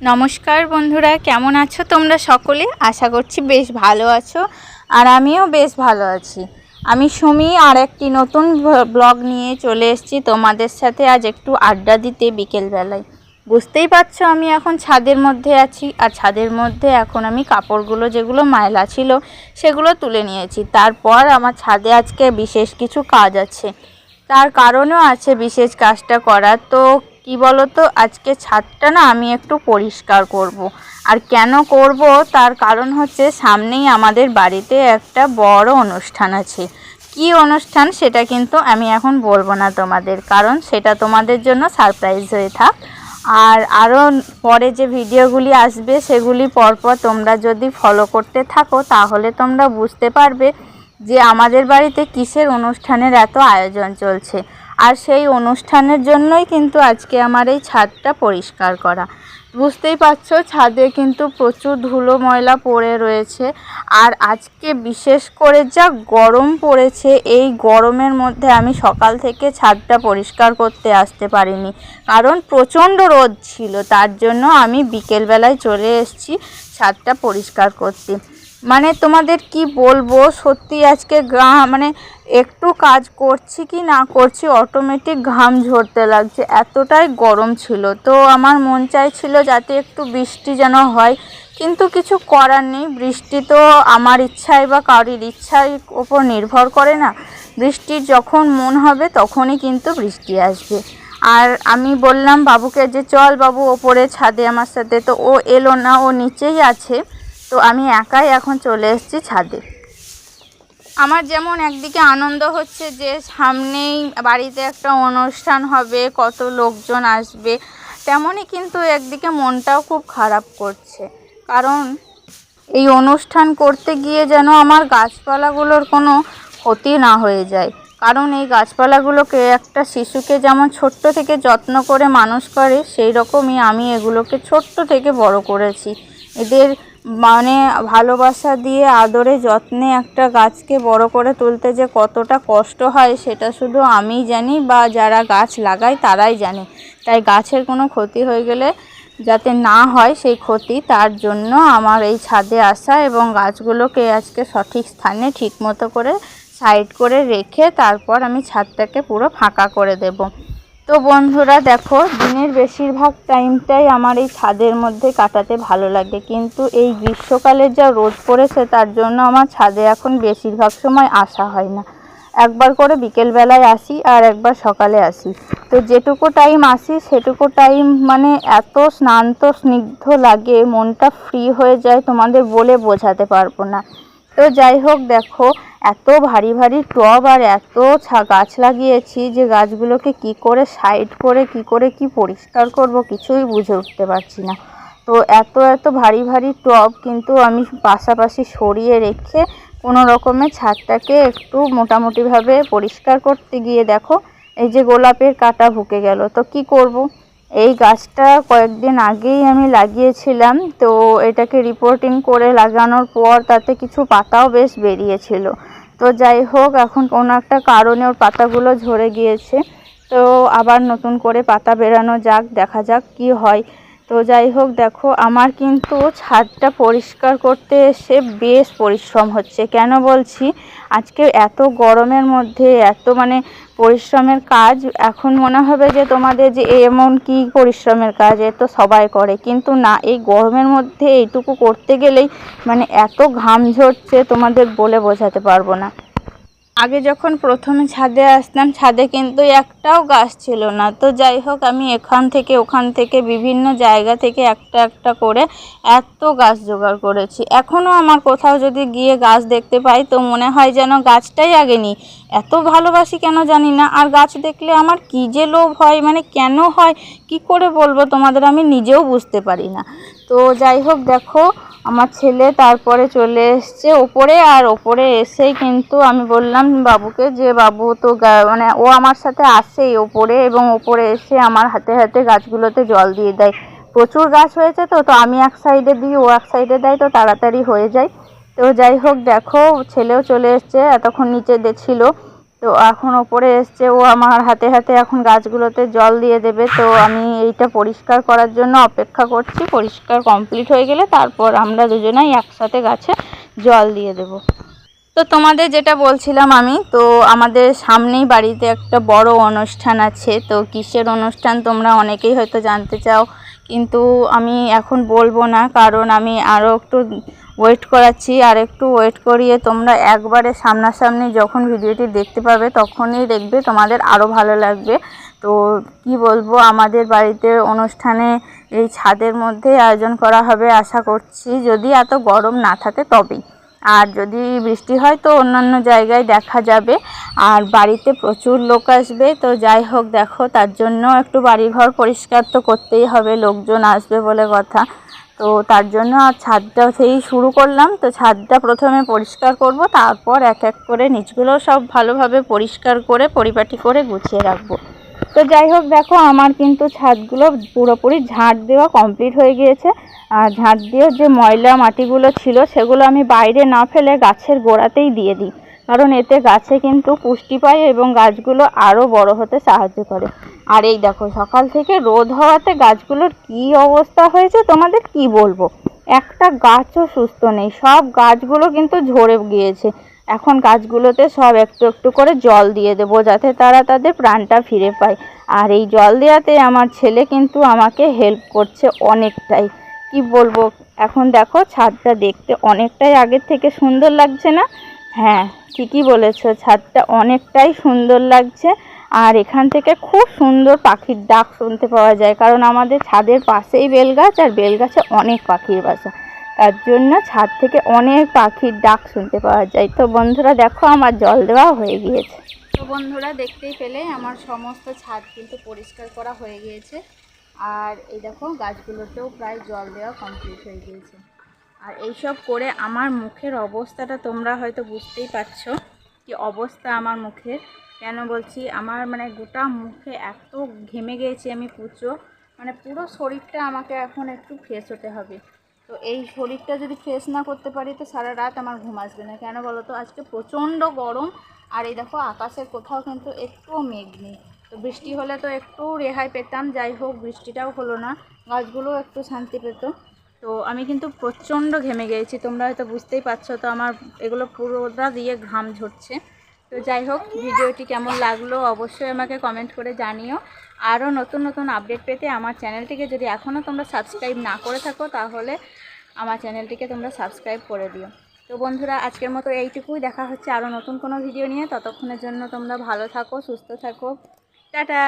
নমস্কার বন্ধুরা, কেমন আছো তোমরা সকলে? আশা করছি বেশ ভালো আছো আর আমিও বেশ ভালো আছি। আমি সুমি আর একটি নতুন ব্লগ নিয়ে চলে এসেছি তোমাদের সাথে আজ একটু আড্ডা দিতে বিকেলবেলায়। বুঝতেই পারছ আমি এখন ছাদের মধ্যে আছি আর ছাদের মধ্যে এখন আমি কাপড়গুলো যেগুলো ময়লা ছিল সেগুলো তুলে নিয়েছি। তারপর আমার ছাদে আজকে বিশেষ কিছু কাজ আছে। তার কারণেও আছে বিশেষ কাজটা করার। তো কি বলতো? আজকে ছাদটা না আমি একটু পরিষ্কার করব। আর কেন করব? তার কারণ হচ্ছে সামনেই আমাদের বাড়িতে একটা বড় অনুষ্ঠান আছে। কি অনুষ্ঠান সেটা কিন্তু আমি এখন বলব না তোমাদের, কারণ সেটা তোমাদের জন্য সারপ্রাইজ হয়ে থাক। আর আরও পরে যে ভিডিওগুলি আসবে সেগুলি পরপর তোমরা যদি ফলো করতে থাকো, তাহলে তোমরা বুঝতে পারবে যে আমাদের বাড়িতে কিসের অনুষ্ঠানের এত আয়োজন চলছে। আর সেই অনুষ্ঠানের জন্যই কিন্তু আজকে আমার এই ছাদটা পরিষ্কার করা। বুঝতেই পারছ, ছাদে কিন্তু প্রচুর ধুলো ময়লা পড়ে রয়েছে। আর আজকে বিশেষ করে যা গরম পড়েছে, এই গরমের মধ্যে আমি সকাল থেকে ছাদটা পরিষ্কার করতে আসতে পারিনি। কারণ প্রচণ্ড রোদ ছিল, তার জন্য আমি বিকেলবেলায় চলে এসেছি ছাদটা পরিষ্কার করতে। মানে তোমাদের কি বলব, সত্যি আজকে গা মানে একটু কাজ করছি কি না করছি অটোমেটিক ঘাম ঝরতে লাগছে। এতটাই গরম ছিল। তো আমার মন চাইছিল যাতে একটু বৃষ্টি যেন হয়, কিন্তু কিছু করার নেই। বৃষ্টি তো আমার ইচ্ছায় বা কারোর ইচ্ছার ওপর নির্ভর করে না। বৃষ্টির যখন মন হবে, তখনই কিন্তু বৃষ্টি আসবে। আর আমি বললাম বাবুকে যে, চল বাবু, ওপরে ছাদে আমার সাথে। তো ও এলো না, ও নিচেই আছে। তো আমি একাই এখন চলে এসেছি ছাদে। আমার যেমন একদিকে আনন্দ হচ্ছে যে সামনেই বাড়িতে একটা অনুষ্ঠান হবে, কত লোকজন আসবে, তেমনই কিন্তু একদিকে মনটাও খুব খারাপ করছে। কারণ এই অনুষ্ঠান করতে গিয়ে যেন আমার গাছপালাগুলোর কোনো ক্ষতি না হয়ে যায়। কারণ এই গাছপালাগুলোকে একটা শিশুকে যেমন ছোট্ট থেকে যত্ন করে মানুষ করে সেই রকমই আমি এগুলোকে ছোট্ট থেকে বড় করেছি। এদের মানে ভালোবাসা দিয়ে আদরে যত্নে একটা গাছকে বড় করে তুলতে যে কতটা কষ্ট হয়, সেটা শুধু আমিই জানি বা যারা গাছ লাগায় তারাই জানে। তাই গাছের কোনো ক্ষতি হয়ে গেলে যাতে না হয় সেই ক্ষতি, তার জন্য আমার এই ছাদে আসা এবং গাছগুলোকে আজকে সঠিক স্থানে ঠিক মতো করে সাইড করে রেখে তারপর আমি ছাদটাকে পুরো ফাঁকা করে দেব। তো বন্ধুরা দেখো, দিনের বেশিরভাগ টাইমটাই আমার এই ছাদের মধ্যে কাটাতে ভালো লাগে। কিন্তু এই গ্রীষ্মকালের যা রোদ পড়েছে, তার জন্য আমার ছাদে এখন বেশিরভাগ সময় আসা হয় না। একবার করে বিকেলবেলায় আসি আর একবার সকালে আসি। তো যেটুকু টাইম আসি, সেটুকু টাইম মানে এত স্নান্ত স্নিগ্ধ লাগে, মনটা ফ্রি হয়ে যায়, তোমাদের বলে বোঝাতে পারব না। তো যাই হোক, দেখো, এত ভারী ভারী টব আর এত গাছ লাগিয়েছি যে গাছগুলোকে কি করে সাইড করে, কি করে, কি পরিষ্কার করব কিছুই বুঝে উঠতে পারছি না তো এত এত ভারী ভারী টব কিন্তু আমি পাশাপাশি সরিয়ে রেখে কোনো রকমের ছাদটাকে একটু মোটামুটিভাবে পরিষ্কার করতে গিয়ে দেখো, এই যে গোলাপের কাটা ভুকে গেল তো কি করব। এই গাছটা কয়েকদিন আগেই আমি লাগিয়েছিলাম, তো এটাকে রিপোর্টিং করে লাগানোর পর তাতে কিছু পাতাও বেশ বেরিয়েছিল। তো যাই হোক, এখন কোনো একটা কারণে ওর পাতাগুলো ঝরে গিয়েছে। তো আবার নতুন করে পাতা বেরানো যাক, দেখা যাক কি হয়। তো যাই হোক, দেখো, আমার কিন্তু ছাদটা পরিষ্কার করতে এসে বেশ পরিশ্রম হচ্ছে। কেন বলছি? আজকে এত গরমের মধ্যে, এত মানে পরিশ্রমের কাজ, এখন মনে হবে যে তোমাদের যে এমন কি পরিশ্রমের কাজ, এ তো সবাই করে। কিন্তু না, এই গরমের মধ্যে এইটুকু করতে গেলেই মানে এত ঘাম ঝরছে তোমাদের বলে বোঝাতে পারব না। আগে যখন প্রথমে ছাদে আসতাম, ছাদে কিন্তু একটাও গাছ ছিল না। তো যাই হোক, আমি এখান থেকে, ওখান থেকে বিভিন্ন জায়গা থেকে একটা একটা করে এত গাছ জোগাড় করেছি। এখনও আমার কোথাও যদি গিয়ে গাছ দেখতে পাই, তো মনে হয় যেন গাছটাই আগে নিই। এত ভালোবাসি কেন জানি না, আর গাছ দেখলে আমার কী যে লোভ হয় মানে কেন হয়, কি করে বলব তোমাদের আমি নিজেও বুঝতে পারি না। তো যাই হোক, দেখো আমার ছেলে তারপরে চলে এসছে ওপরে, আর ওপরে এসেই কিন্তু আমি বললাম বাবুকে যে বাবু তো মানে ও আমার সাথে আসেই ওপরে এবং ওপরে এসে আমার হাতে হাতে গাছগুলোতে জল দিয়ে দেয়। প্রচুর গাছ হয়েছে তো তো আমি এক সাইডে দিই, ও এক সাইডে দেয়, তো তাড়াতাড়ি হয়ে যায়। তো যাই হোক, দেখো ছেলেও চলে এসছে, এতক্ষণ নিচে ছিল। তো এখন ওপরে এসছে, ও আমার হাতে হাতে এখন গাছগুলোতে জল দিয়ে দেবে। তো আমি এইটা পরিষ্কার করার জন্য অপেক্ষা করছি। পরিষ্কার কমপ্লিট হয়ে গেলে তারপর আমরা দুজনাই একসাথে গাছে জল দিয়ে দেব। তো তোমাদের যেটা বলছিলাম আমি, তো আমাদের সামনেই বাড়িতে একটা বড় অনুষ্ঠান আছে। তো কিসের অনুষ্ঠান তোমরা অনেকেই হয়তো জানতে চাও। কিন্তু আমি এখন বলব না, কারণ আমি আরও একটু ওয়েট করাচ্ছি। আর একটু ওয়েট করিয়ে তোমরা একবারে সামনাসামনি যখন ভিডিওটি দেখতে পাবে, তখনই দেখবে তোমাদের আরও ভালো লাগবে। তো কি বলব, আমাদের বাড়িতে অনুষ্ঠানে এই ছাদের মধ্যে আয়োজন করা হবে, আশা করছি। যদি এত গরম না থাকে তবেই। আর যদি বৃষ্টি হয় তো অন্যান্য জায়গায় দেখা যাবে। আর বাড়িতে প্রচুর লোক আসবে। তো যাই হোক, দেখো, তার জন্য একটু বাড়িঘর পরিষ্কার তো করতেই হবে, লোকজন আসবে বলে কথা। তো তার জন্য আর ছাদটা সেই শুরু করলাম। তো ছাদটা প্রথমে পরিষ্কার করব, তারপর এক এক করে নিচগুলো সব ভালোভাবে পরিষ্কার করে, পরিপাটি করে গুছিয়ে রাখব। তো যাই হোক, দেখো আমার কিন্তু ছাদগুলো পুরোপুরি ঝাঁট দেওয়া কমপ্লিট হয়ে গিয়েছে। আর ঝাঁট দিয়ে যে ময়লা মাটিগুলো ছিল, সেগুলো আমি বাইরে না ফেলে গাছের গোড়াতেই দিয়ে দিই। কারণ এতে গাছে কিন্তু পুষ্টি পায় এবং গাছগুলো আরও বড় হতে সাহায্য করে। আর এই দেখো, সকাল থেকে রোদ হওয়াতে গাছগুলোর কি অবস্থা হয়েছে তোমাদের কি বলব? একটা গাছও সুস্থ নেই, সব গাছগুলো কিন্তু ঝরে গিয়েছে। এখন গাছগুলোতে সব একটু একটু করে জল দিয়ে দেবো যাতে তারা তাদের প্রাণটা ফিরে পায়। আর এই জল দেওয়াতে আমার ছেলে কিন্তু আমাকে হেল্প করছে অনেকটাই। কি বলব? এখন দেখো ছাদটা দেখতে অনেকটাই আগের থেকে সুন্দর লাগছে না? হ্যাঁ ঠিকই বলেছ, ছাদটা অনেকটাই সুন্দর লাগছে। আর এখান থেকে খুব সুন্দর পাখির ডাক শুনতে পাওয়া যায়, কারণ আমাদের ছাদের পাশেই বেলগাছ, আর বেলগাছে অনেক পাখির বাসা। তার জন্য ছাদ থেকে অনেক পাখির ডাক শুনতে পাওয়া যায়। তো বন্ধুরা, দেখো আমার জল দেওয়া হয়ে গিয়েছে। তো বন্ধুরা, দেখতেই পেলে আমার সমস্ত ছাদ কিন্তু পরিষ্কার করা হয়ে গিয়েছে। আর এই দেখো, গাছগুলোতেও প্রায় জল দেওয়া কমপ্লিট হয়ে গিয়েছে। আর এইসব করে আমার মুখের অবস্থাটা তোমরা হয়তো বুঝতেই পারছ কি অবস্থা আমার মুখের। কেন বলছি, আমার মানে গোটা মুখে এত ঘেমে গিয়েছি আমি পুচো। মানে পুরো শরীরটা আমাকে এখন একটু ফ্রেশ হতে হবে। তো এই শরীরটা যদি ফ্রেশ না করতে পারি, তো সারা রাত আমার ঘুম আসবে না। কেন বলো তো? আজকে প্রচণ্ড গরম। আর এই দেখো, আকাশের কোথাও কিন্তু একটুও মেঘ নেই। তো বৃষ্টি হলে তো একটু রেহাই পেতাম। যাই হোক, বৃষ্টিটাও হলো না। গাছগুলোও একটু শান্তি পেত। তো আমি কিন্তু প্রচণ্ড ঘেমে গিয়েছি তোমরা হয়তো বুঝতেই পারছ, তো আমার এগুলো পুরোটা দিয়ে ঘাম ঝরছে। তো যাই হোক, ভিডিওটি কেমন লাগল অবশ্যই আমাকে কমেন্ট করে জানিও। আরও নতুন নতুন আপডেট পেতে আমার চ্যানেলটিকে যদি এখনও তোমরা সাবস্ক্রাইব না করে থাকো, তাহলে আমার চ্যানেলটিকে তোমরা সাবস্ক্রাইব করে দিও। তো বন্ধুরা, আজকের মতো এইটুকুই। দেখা হচ্ছে আরও নতুন কোনো ভিডিও নিয়ে। ততক্ষণের জন্য তোমরা ভালো থাকো, সুস্থ থাকো। টাটা!